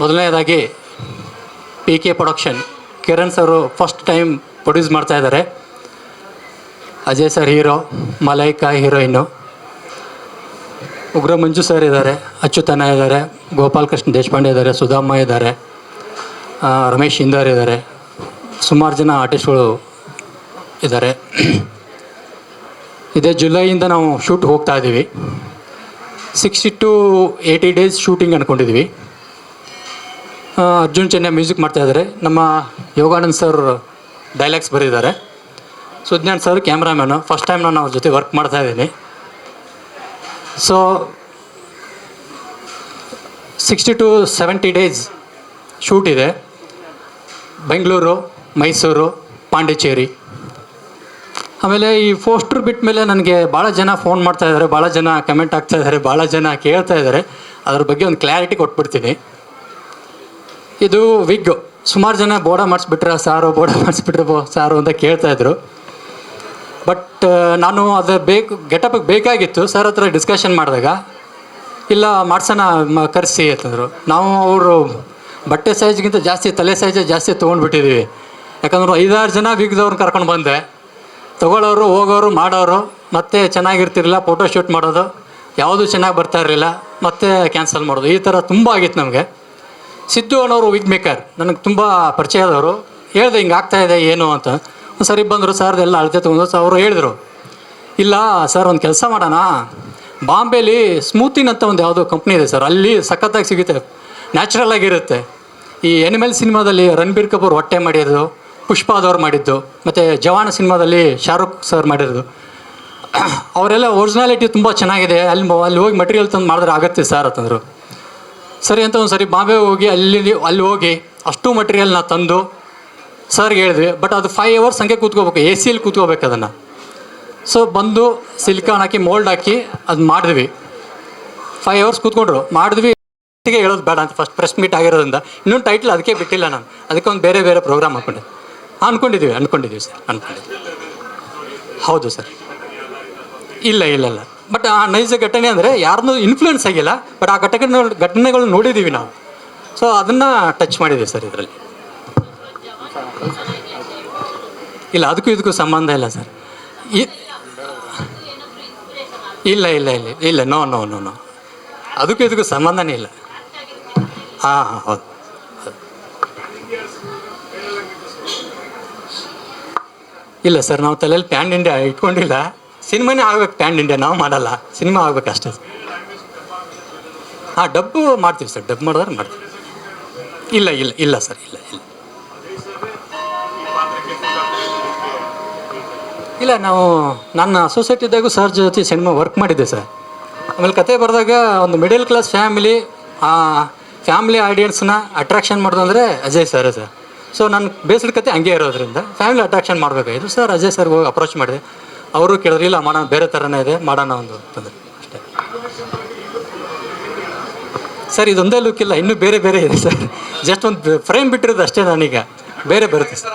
ಮೊದಲನೇದಾಗಿ P K production Kiran sir first time produce ಮಾಡ್ತಾ ಇದ್ದಾರೆ Ajay sir hero Malaika heroine Ugra Manju sir ಇದ್ದಾರೆ ಅಚ್ಯುತನ ಇದ್ದಾರೆ ಗೋಪಾಲ್ ಕೃಷ್ಣ ದೇಶಪಾಂಡೆ ಇದ್ದಾರೆ ಸುಧಾಮ ಇದ್ದಾರೆ ರಮೇಶ್ ಇಂದರ್ ಇದ್ದಾರೆ ಸುಮಾರು ಜನ ಆರ್ಟಿಸ್ಟ್ಗಳು ಇದ್ದಾರೆ ಇದೇ ಜುಲೈಯಿಂದ ನಾವು ಶೂಟ್ ಹೋಗ್ತಾ ಇದ್ದೀವಿ sixty to eighty days shooting ಅಂದ್ಕೊಂಡಿದ್ವಿ ಅರ್ಜುನ್ ಚೆನ್ನ ಮ್ಯೂಸಿಕ್ ಮಾಡ್ತಾ ಇದ್ದಾರೆ. ನಮ್ಮ ಯೋಗಾನಂದ್ ಸರ್ ಡೈಲಾಗ್ಸ್ ಬರೆದಿದ್ದಾರೆ. Sujnan sir cameraman first time ನಾನು ಅವ್ರ ಜೊತೆ ವರ್ಕ್ ಮಾಡ್ತಾ ಇದ್ದೀನಿ. So sixty to seventy days shoot ಇದೆ. ಬೆಂಗಳೂರು, ಮೈಸೂರು, ಪಾಂಡಿಚೇರಿ. ಆಮೇಲೆ ಈ ಪೋಸ್ಟರ್ ಬಿಟ್ಟ ಮೇಲೆ ನನಗೆ ಭಾಳ ಜನ ಫೋನ್ ಮಾಡ್ತಾ ಇದ್ದಾರೆ ಭಾಳ ಜನ ಕಮೆಂಟ್ ಆಗ್ತಾಯಿದ್ದಾರೆ ಭಾಳ ಜನ ಕೇಳ್ತಾ ಇದ್ದಾರೆ. ಅದ್ರ ಬಗ್ಗೆ ಒಂದು ಕ್ಲಾರಿಟಿ ಕೊಟ್ಬಿಡ್ತೀನಿ. ಇದು ವಿಗ್. ಸುಮಾರು ಜನ ಬೋಡ ಮಾಡಿಸ್ಬಿಟ್ರ, ಸಾರು ಬೋಡ ಮಾಡಿಸ್ಬಿಟ್ರೆ ಸಾರು ಅಂತ ಕೇಳ್ತಾ ಇದ್ರು. ಬಟ್ ನಾನು ಅದು ಬೇಕು ಗೆಟಪಿಗೆ ಬೇಕಾಗಿತ್ತು, ಸರ್ ಹತ್ರ ಡಿಸ್ಕಷನ್ ಮಾಡಿದಾಗ, ಇಲ್ಲ ಮಾಡ್ಸೋಣ ಕರೆಸಿ ಅಂತಂದರು. ನಾವು ಅವರು ಬಟ್ಟೆ ಸೈಜ್ಗಿಂತ ಜಾಸ್ತಿ, ತಲೆ ಸೈಜೇ ಜಾಸ್ತಿ ತೊಗೊಂಡ್ಬಿಟ್ಟಿದ್ದೀವಿ ಯಾಕಂದ್ರೆ ಐದಾರು ಜನ ವಿಗ್ದವ್ರನ್ನ ಕರ್ಕೊಂಡು ಬಂದೆ. ತಗೊಳ್ಳೋರು ಹೋಗೋರು, ಮಾಡೋರು, ಮತ್ತೆ ಚೆನ್ನಾಗಿರ್ತಿರಲಿಲ್ಲ ಫೋಟೋ ಶೂಟ್ ಮಾಡೋದು, ಯಾವುದೂ ಚೆನ್ನಾಗಿ ಬರ್ತಾ ಇರಲಿಲ್ಲ, ಮತ್ತೆ ಕ್ಯಾನ್ಸಲ್ ಮಾಡೋದು. ಈ ಥರ ತುಂಬ ಆಗಿತ್ತು ನಮಗೆ. ಸಿದ್ದು ಅನ್ನೋರು ವಿಗ್ ಮೇಕರ್ ನನಗೆ ತುಂಬ ಪರಿಚಯ ಆದವರು. ಹೇಳಿದೆ, ಹಿಂಗೆ ಆಗ್ತಾ ಇದೆ, ಏನು? ಅಂತ. ಒಂದು ಸರಿ ಬಂದರು, ಸರ್, ಎಲ್ಲ ಅಳತೆ ತೊಗೊಂಡು ಸರ್ ಅವರು ಹೇಳಿದರು, ಇಲ್ಲ, ಸರ್, ಒಂದು ಕೆಲಸ ಮಾಡೋಣ. ಬಾಂಬೆಲಿ ಸ್ಮೂತಿನ್ ಅಂತ ಒಂದು ಯಾವುದೋ ಕಂಪ್ನಿ ಇದೆ, ಸರ್. ಅಲ್ಲಿ ಸಖತ್ತಾಗಿ ಸಿಗುತ್ತೆ. ನ್ಯಾಚುರಲ್ ಆಗಿರುತ್ತೆ. ಈ ಎನಿಮಲ್ ಸಿನಿಮಾದಲ್ಲಿ ರಣಬೀರ್ ಕಪೂರ್ ಹೊಟ್ಟೆ ಮಾಡಿದ್ದು ಪುಷ್ಪಾದವ್ರು ಮಾಡಿದ್ದು, ಮತ್ತು ಜವಾನ ಸಿನಿಮಾದಲ್ಲಿ ಶಾರುಖ್ ಸರ್ ಮಾಡಿರೋದು ಅವರೆಲ್ಲ ಒರಿಜಿನಾಲಿಟಿ ತುಂಬ ಚೆನ್ನಾಗಿದೆ. ಅಲ್ಲಿ ಅಲ್ಲಿ ಹೋಗಿ ಮಟೀರಿಯಲ್ ತಂದು ಮಾಡಿದ್ರೆ ಆಗುತ್ತೆ ಸರ್ ಅಂತಂದರು. ಸರಿ ಅಂತ ಒಂದು ಸರಿ ಬಾಂಬೆ ಹೋಗಿ ಅಲ್ಲಿ ಅಲ್ಲಿ ಹೋಗಿ ಅಷ್ಟು ಮಟೀರಿಯಲ್ನ ತಂದು ಸರ್ಗೆ ಹೇಳಿದ್ವಿ. ಬಟ್ ಅದು ಫೈವ್ ಅವರ್ಸ್ ಹಂಗೆ ಕೂತ್ಕೋಬೇಕು ಎ ಸಿಯಲ್ಲಿ ಕೂತ್ಕೋಬೇಕು ಅದನ್ನು. ಸೊ ಬಂದು ಸಿಲಿಕಾನ್ ಹಾಕಿ ಮೋಲ್ಡ್ ಹಾಕಿ ಅದು ಮಾಡಿದ್ವಿ. ಫೈವ್ ಅವರ್ಸ್ ಕೂತ್ಕೊಂಡ್ರು. ಮಾಡಿದ್ವಿ. ಹೇಳೋದು ಬೇಡ ಅಂತ ಫಸ್ಟ್ ಪ್ರೆಸ್ ಮೀಟ್ ಆಗಿರೋದ್ರಿಂದ. ಇನ್ನೊಂದು ಟೈಟ್ಲ್ ಅದಕ್ಕೆ ಬಿಟ್ಟಿಲ್ಲ ನಾನು. ಅದಕ್ಕೆ ಒಂದು ಬೇರೆ ಬೇರೆ ಪ್ರೋಗ್ರಾಮ್ ಹಾಕ್ಕೊಂಡೆ ಅಂದ್ಕೊಂಡಿದ್ದೀವಿ ಅಂದ್ಕೊಂಡಿದ್ದೀವಿ ಸರ್ ಅಂದ್ಕೊಂಡಿದ್ದೀವಿ ಹೌದು ಸರ್ ಇಲ್ಲ ಇಲ್ಲ ಇಲ್ಲ. ಬಟ್ ಆ, ನೈಜ ಘಟನೆ ಅಂದರೆ ಯಾರನ್ನೂ ಇನ್ಫ್ಲೂಯೆನ್ಸ್ ಆಗಿಲ್ಲ ಬಟ್ ಆ ಘಟನೆ ಘಟನೆಗಳು ನೋಡಿದ್ದೀವಿ ನಾವು. ಸೊ ಅದನ್ನು ಟಚ್ ಮಾಡಿದ್ದೀವಿ ಸರ್ ಇದರಲ್ಲಿ. ಇಲ್ಲ, ಅದಕ್ಕೂ ಇದಕ್ಕೂ ಸಂಬಂಧ ಇಲ್ಲ ಸರ್ ಇಲ್ಲ ಇಲ್ಲ ಇಲ್ಲ ಇಲ್ಲ ನೋ ನೋ ನೋ ನೋ ಅದಕ್ಕೂ ಇದಕ್ಕೂ ಸಂಬಂಧನೇ ಇಲ್ಲ. ಹಾಂ ಹಾಂ, ಹೌದು. ಇಲ್ಲ ಸರ್ ನಾವು ತಲೆಯಲ್ಲಿ ಪ್ಯಾನ್ ಇಂಡಿಯಾ ಇಟ್ಕೊಂಡಿಲ್ಲ. ಸಿನಿಮಾನೇ ಆಗ್ಬೇಕು ಪ್ಯಾನ್ ಇಂಡಿಯಾ ನಾವು ಮಾಡಲ್ಲ. ಸಿನಿಮಾ ಆಗ್ಬೇಕು ಅಷ್ಟೇ. ಹಾಂ, ಡಬ್ಬು ಮಾಡ್ತೀವಿ ಸರ್. ಡಬ್ ಮಾಡಿದ್ರೆ ಮಾಡ್ತೀವಿ. ಇಲ್ಲ ಇಲ್ಲ ಇಲ್ಲ ಸರ್, ಇಲ್ಲ ಇಲ್ಲ. ಇಲ್ಲ, ನಾವು ನನ್ನ ಸೊಸೈಟಿದಾಗೂ ಸರ್ ಜೊತೆ ಸಿನಿಮಾ ವರ್ಕ್ ಮಾಡಿದ್ದೆ ಸರ್. ಆಮೇಲೆ ಕತೆ ಬರೆದಾಗ ಒಂದು ಮಿಡಲ್ ಕ್ಲಾಸ್ ಫ್ಯಾಮಿಲಿ ಫ್ಯಾಮಿಲಿ ಆಡಿಯನ್ಸ್ನ ಅಟ್ರಾಕ್ಷನ್ ಮಾಡೋದಂದರೆ ಅಜಯ್ ಸರ್ ಸರ್. ಸೊ ನನ್ನ ಬೇಸಿಡ್ ಕತೆ ಹಂಗೆ ಇರೋದ್ರಿಂದ ಫ್ಯಾಮಿಲಿ ಅಟ್ರಾಕ್ಷನ್ ಮಾಡಬೇಕಾಯಿತು ಸರ್ ಅಜಯ್ ಸರ್ಗೆ ಹೋಗಿ ಅಪ್ರೋಚ್ ಮಾಡಿದೆ. ಅವರು ಕೇಳಿದ್ರಿಲ್ಲ ಮಾಡೋಣ, ಬೇರೆ ಥರನೇ ಇದೆ, ಮಾಡೋಣ ಒಂದು ಅಂತಂದ್ರೆ ಅಷ್ಟೇ. ಸರ್, ಇದೊಂದೇ ಲುಕ್ ಇಲ್ಲ, ಇನ್ನೂ ಬೇರೆ ಬೇರೆ ಇದೆ ಸರ್. ಜಸ್ಟ್ ಒಂದು ಫ್ರೇಮ್ ಬಿಟ್ಟಿರೋದು ಅಷ್ಟೇ ನಾನೀಗ. ಬೇರೆ ಬರುತ್ತೆ ಸರ್.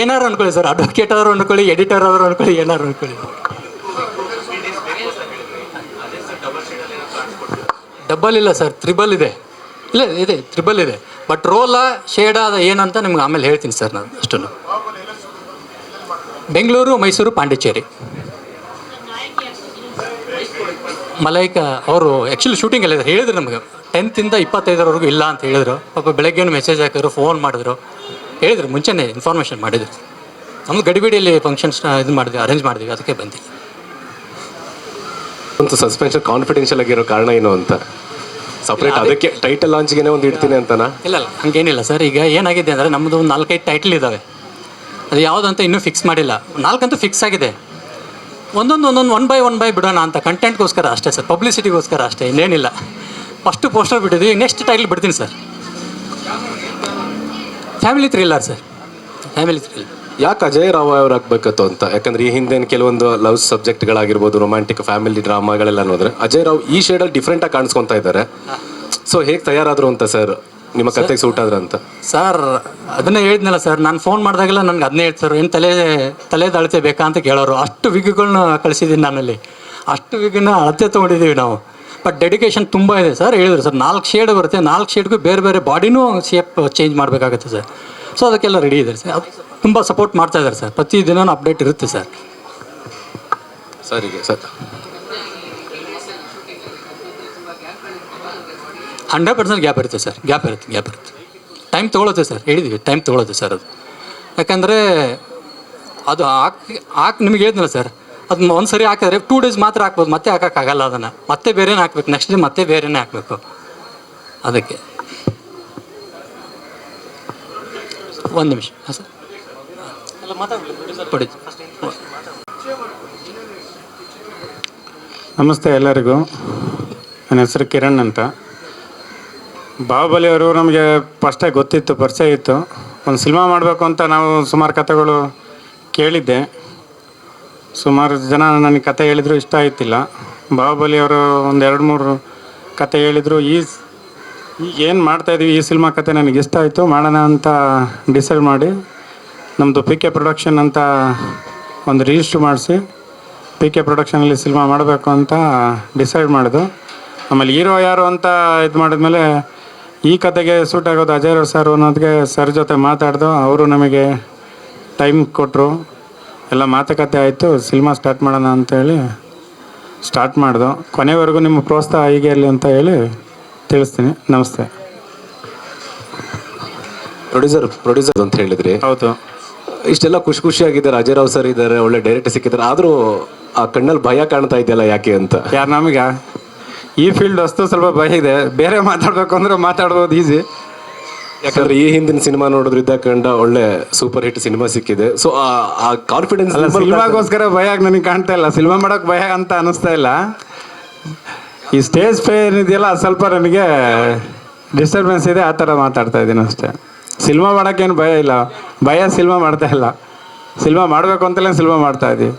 ಏನಾರು ಅನ್ಕೊಳ್ಳಿ ಸರ್ ಅಡ್ವೊಕೇಟ್ ಆದ್ರೂ ಅನ್ಕೊಳ್ಳಿ ಎಡಿಟರ್ ಆದ್ರೂ ಅನ್ಕೊಳ್ಳಿ ಏನಾರು ಅನ್ಕೊಳ್ಳಿ. ಡಬಲ್ ಇಲ್ಲ ಸರ್ ತ್ರಿಬಲ್ ಇದೆ. ಇಲ್ಲ, ಇದೆ ತ್ರಿಬಲ್ ಇದೆ. ಬಟ್ ರೋಲ ಶೇಡ ಅದ ಏನಂತ ನಿಮ್ಗೆ ಆಮೇಲೆ ಹೇಳ್ತೀನಿ ಸರ್ ನಾನು ಅಷ್ಟನ್ನು ಬೆಂಗಳೂರು ಮೈಸೂರು ಪಾಂಡಿಚೇರಿ. ಮಲೈಕ ಅವರು ಆ್ಯಕ್ಚುಲಿ ಶೂಟಿಂಗ್ ಎಲ್ಲ ಹೇಳಿದ್ರು ನಮಗೆ. ಟೆಂತಿಂದ ಇಪ್ಪತ್ತೈದರವರೆಗೂ ಇಲ್ಲ ಅಂತ ಹೇಳಿದ್ರು. ಪಾಪ ಬೆಳಗ್ಗೆ ಮೆಸೇಜ್ ಹಾಕಿದ್ರು ಫೋನ್ ಮಾಡಿದ್ರು. ಹೇಳಿದ್ರು ಮುಂಚೆನೇ ಇನ್ಫಾರ್ಮೇಷನ್ ಮಾಡಿದ್ರು. ನಮ್ದು ಗಡಿಬಿಡಿಯಲ್ಲಿ ಫಂಕ್ಷನ್ಸ್ನ ಇದು ಮಾಡಿದ್ವಿ ಅರೇಂಜ್ ಮಾಡಿದ್ವಿ ಅದಕ್ಕೆ ಬಂದಿಲ್ಲ. ಒಂದು ಸಸ್ಪೆನ್ಷನ್ ಕಾನ್ಫಿಡೆನ್ಷಿಯಲ್ ಆಗಿರೋ ಕಾರಣ ಏನು ಅಂತ? ಸಪ್ರೇಟ್ ಅದಕ್ಕೆ ಟೈಟಲ್ ಲಾಂಚ್ಗೆ ಒಂದು ಇಡ್ತೀನಿ ಅಂತನಾ? ಇಲ್ಲ ಇಲ್ಲ ಹಂಗೇನಿಲ್ಲ ಸರ್. ಈಗ ಏನಾಗಿದೆ ಅಂದರೆ ನಮ್ಮದು ಒಂದು ನಾಲ್ಕೈದು ಟೈಟಲ್ ಇದ್ದಾವೆ ಅದು ಯಾವುದಂತ ಇನ್ನೂ ಫಿಕ್ಸ್ ಮಾಡಿಲ್ಲ. ನಾಲ್ಕಂತೂ ಫಿಕ್ಸ್ ಆಗಿದೆ. ಒಂದೊಂದು ಒಂದೊಂದು ಒನ್ ಬೈ ಒನ್ ಬೈ ಬಿಡೋಣ ಅಂತ ಕಂಟೆಂಟ್ಗೋಸ್ಕರ ಅಷ್ಟೇ ಸರ್ ಪಬ್ಲಿಸಿಟಿಗೋಸ್ಕರ ಅಷ್ಟೇ ಇನ್ನೇನಿಲ್ಲ. ಫಸ್ಟು ಪೋಸ್ಟರ್ ಬಿಟ್ಟಿದ್ವಿ ನೆಕ್ಸ್ಟ್ ಟೈಟ್ಲ್ ಬಿಡ್ತೀನಿ sir family thriller sir family thriller ಯಾಕೆ ಅಜಯ್ ರಾವ್ ಅವ್ರು ಆಗ್ಬೇಕತ್ತು ಅಂತ? ಯಾಕಂದ್ರೆ ಈ ಹಿಂದೆ ಕೆಲವೊಂದು ಲವ್ ಸಬ್ಜೆಕ್ಟ್ಗಳಾಗಿರ್ಬೋದು ರೊಮ್ಯಾಂಟಿಕ್ ಫ್ಯಾಮಿಲಿ ಡ್ರಾಮಾಗಳೆಲ್ಲ ನೋಡಿದ್ರೆ ಅಜಯ್ ರಾವ್ ಈ ಶೇಡಲ್ಲಿ ಡಿಫ್ರೆಂಟಾಗಿ ಕಾಣಿಸ್ಕೊಂತಾ ಇದ್ದಾರೆ. ಸೊ ಹೇಗೆ ತಯಾರಾದರು ಅಂತ ಸರ್ ನಿಮ್ಮ ಕತೆಗೆ ಸೂಟ್ ಆದ್ರ ಅಂತ ಸರ್ ಅದನ್ನೇ ಹೇಳಿದ್ನಲ್ಲ ಸರ್ ನಾನು ಫೋನ್ ಮಾಡಿದಾಗೆಲ್ಲ ನನಗೆ ಅದನ್ನೇ ಹೇಳ್ತಾರೆ ಏನು ತಲೆ ತಲೆ ಅಳತೆ ಬೇಕಾ ಅಂತ ಕೇಳೋರು. ಅಷ್ಟು ವಿಗ್ಗಳನ್ನ ಕಳಿಸಿದ್ದೀನಿ ನಾನಲ್ಲಿ ಅಷ್ಟು ವಿಗ್ನ ಅಳತೆ ತೊಗೊಂಡಿದ್ದೀವಿ ನಾವು. ಬಟ್ ಡೆಡಿಕೇಶನ್ ತುಂಬ ಇದೆ ಸರ್ ಹೇಳಿದ್ರು ಸರ್. ನಾಲ್ಕು ಶೇಡ್ ಬರುತ್ತೆ ನಾಲ್ಕು ಶೇಡ್ಗೂ ಬೇರೆ ಬೇರೆ ಬಾಡಿನೂ ಶೇಪ್ ಚೇಂಜ್ ಮಾಡಬೇಕಾಗುತ್ತೆ ಸರ್. ಸೊ ಅದಕ್ಕೆಲ್ಲ ರೆಡಿ ಇದೆ ಸರ್. ತುಂಬ ಸಪೋರ್ಟ್ ಮಾಡ್ತಾ ಇದ್ದಾರೆ ಸರ್. ಪ್ರತಿದಿನ ಅಪ್ಡೇಟ್ ಇರುತ್ತೆ ಸರ್. ಸರಿ ಸರ್. ಹಂಡ್ರೆಡ್ ಪರ್ಸೆಂಟ್ ಗ್ಯಾಪ್ ಇರುತ್ತೆ ಸರ್ ಗ್ಯಾಪ್ ಇರುತ್ತೆ ಗ್ಯಾಪ್ ಇರುತ್ತೆ. ಟೈಮ್ ತೊಗೊಳುತ್ತೆ ಸರ್ ಹೇಳಿದ್ವಿ ಟೈಮ್ ತೊಗೊಳುತ್ತೆ ಸರ್ ಅದು. ಯಾಕಂದರೆ ಅದು ಹಾಕಿ ಹಾಕಿ ನಿಮಗೆ ಹೇಳಿದ್ನಲ್ಲ ಸರ್ ಅದನ್ನ ಒಂದು ಸರಿ ಹಾಕಿದ್ರೆ ಟೂ ಡೇಸ್ ಮಾತ್ರ ಹಾಕ್ಬೋದು ಮತ್ತೆ ಹಾಕೋಕ್ಕಾಗಲ್ಲ ಅದನ್ನು. ಮತ್ತೆ ಬೇರೆನೇ ಹಾಕ್ಬೇಕು ನೆಕ್ಸ್ಟ್ ಡೇ ಮತ್ತೆ ಬೇರೆನೇ ಹಾಕಬೇಕು. ಅದಕ್ಕೆ. ಒಂದು ನಿಮಿಷ ಹಾಂ ಸರ್. ನಮಸ್ತೆ ಎಲ್ಲರಿಗೂ. ನನ್ನ ಹೆಸರು ಕಿರಣ್ ಅಂತ. ಬಾಹುಬಲಿ ಅವರು ನಮಗೆ ಫಸ್ಟಾಗಿ ಗೊತ್ತಿತ್ತು, ಪರಿಚಯ ಇತ್ತು. ಒಂದು ಸಿನಿಮಾ ಮಾಡಬೇಕು ಅಂತ ನಾವು ಸುಮಾರು ಕಥೆಗಳು ಕೇಳಿದ್ದೆ. ಸುಮಾರು ಜನ ನನಗೆ ಕತೆ ಹೇಳಿದ್ರು, ಇಷ್ಟ ಆಯ್ತಿಲ್ಲ. ಬಾಹುಬಲಿ ಅವರು ಒಂದು ಎರಡು ಮೂರು ಕತೆ ಹೇಳಿದರು, ಈ ಏನು ಮಾಡ್ತಾಯಿದ್ವಿ ಈ ಸಿನಿಮಾ ಕತೆ ನನಗೆ ಇಷ್ಟ ಆಯಿತು, ಮಾಡೋಣ ಅಂತ ಡಿಸೈಡ್ ಮಾಡಿ ನಮ್ಮದು ಪಿ ಕೆ ಪ್ರೊಡಕ್ಷನ್ ಅಂತ ಒಂದು ರಿಜಿಸ್ಟ್ರ್ ಮಾಡಿಸಿ ಪಿ ಕೆ ಪ್ರೊಡಕ್ಷನಲ್ಲಿ ಸಿನಿಮಾ ಮಾಡಬೇಕು ಅಂತ ಡಿಸೈಡ್ ಮಾಡಿದ್ದು. ಆಮೇಲೆ ಹೀರೋ ಯಾರು ಅಂತ ಇದು ಮಾಡಿದ್ಮೇಲೆ ಈ ಕತೆಗೆ ಸೂಟ್ ಆಗೋದು ಅಜಯ್ ರಾವ್ ಸರ್ ಅನ್ನೋದಕ್ಕೆ ಸರ್ ಜೊತೆ ಮಾತಾಡ್ದು ಅವರು ನಮಗೆ ಟೈಮ್ ಕೊಟ್ಟರು ಎಲ್ಲ ಮಾತುಕತೆ ಆಯಿತು ಸಿನಿಮಾ ಸ್ಟಾರ್ಟ್ ಮಾಡೋಣ ಅಂತೇಳಿ ಸ್ಟಾರ್ಟ್ ಮಾಡ್ದು. ಕೊನೆವರೆಗೂ ನಿಮ್ಮ ಪ್ರೋತ್ಸಾಹ ಹೀಗೆ ಇರಲಿ ಅಂತ ಹೇಳಿ ತಿಳಿಸ್ತೀನಿ. ನಮಸ್ತೆ. ಪ್ರೊಡ್ಯೂಸರ್ ಪ್ರೊಡ್ಯೂಸರ್ ಅಂತ ಹೇಳಿದ್ರಿ. ಹೌದು. ಇಷ್ಟೆಲ್ಲ ಖುಷಿ ಖುಷಿಯಾಗಿದ್ದಾರೆ. ಅಜಯ್ ರಾವ್ ಸರ್ ಇದ್ದಾರೆ ಒಳ್ಳೆ ಡೈರೆಕ್ಟರ್ ಸಿಕ್ಕಿದ್ದಾರೆ. ಆದರೂ ಆ ಕಣ್ಣಲ್ಲಿ ಭಯ ಕಾಣ್ತಾ ಇದೆಯಲ್ಲ ಯಾಕೆ ಅಂತ? ಯಾರು ನಮಗೆ? ಈ ಫೀಲ್ಡ್ ಅಷ್ಟು ಸ್ವಲ್ಪ ಭಯ ಇದೆ. ಬೇರೆ ಮಾತಾಡಬೇಕು ಅಂದ್ರೆ ಮಾತಾಡ್ಬೋದು ಈಸಿ ಯಾಕಂದ್ರೆ ಈ ಹಿಂದಿನ ಸಿನಿಮಾ ನೋಡಿದ್ರಿದ್ದ ಕಂಡ ಒಳ್ಳೆ ಸೂಪರ್ ಹಿಟ್ ಸಿನಿಮಾ ಸಿಕ್ಕಿದೆ. ಸೊ ಆ ಕಾನ್ಫಿಡೆನ್ಸ್ ಸಿನಿಮಾಗೋಸ್ಕರ ಭಯ ನನಗೆ ಕಾಣ್ತಾ ಇಲ್ಲ. ಸಿನಿಮಾ ಮಾಡೋಕೆ ಭಯ ಅಂತ ಅನಿಸ್ತಾ ಇಲ್ಲ. ಈ ಸ್ಟೇಜ್ ಪೇ ಏನಿದೆಯಲ್ಲ ಸ್ವಲ್ಪ ನನಗೆ ಡಿಸ್ಟರ್ಬೆನ್ಸ್ ಇದೆ ಆ ಥರ ಮಾತಾಡ್ತಾ ಇದ್ದೀನಿ ಅಷ್ಟೇ. ಸಿನಿಮಾ ಮಾಡೋಕ್ಕೇನು ಭಯ ಇಲ್ಲ. ಭಯ ಸಿನಿಮಾ ಮಾಡ್ತಾ ಇಲ್ಲ. ಸಿನಿಮಾ ಮಾಡಬೇಕು ಅಂತಲೇ ಸಿನಿಮಾ ಮಾಡ್ತಾ ಇದ್ದೀವಿ